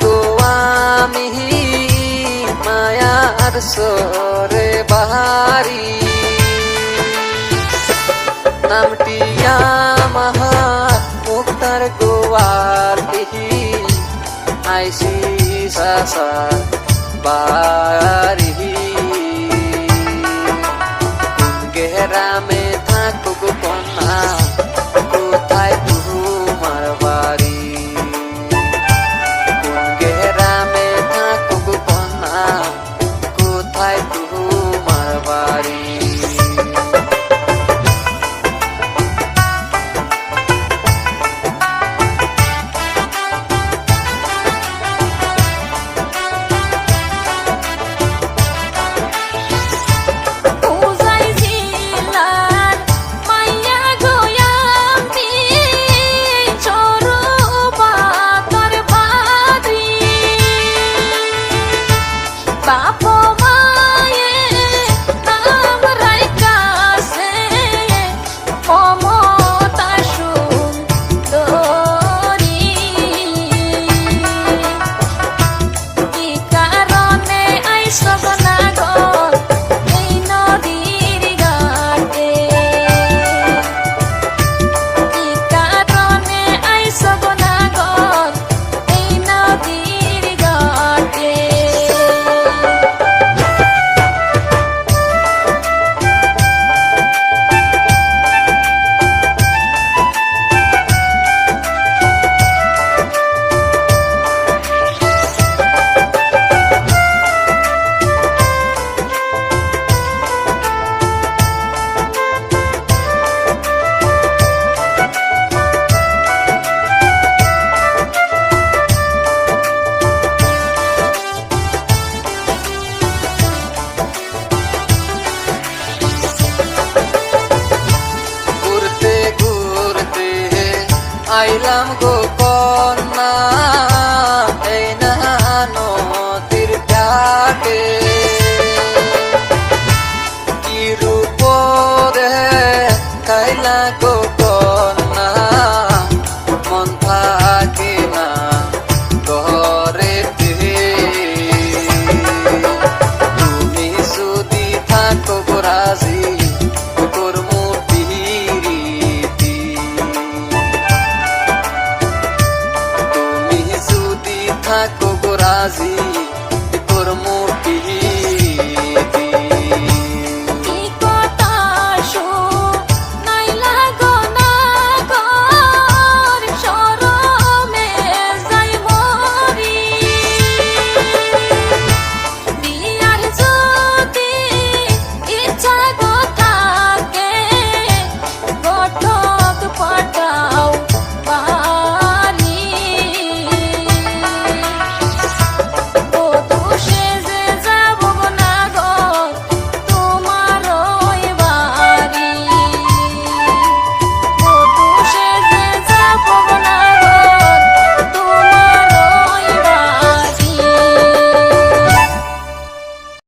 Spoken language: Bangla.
গো আমি মায়ার সরে বাহারি। নামটি আমার মুক্তার গোয়ালি আইসি সাসা বা পাইলাম গো থাকো রাজি।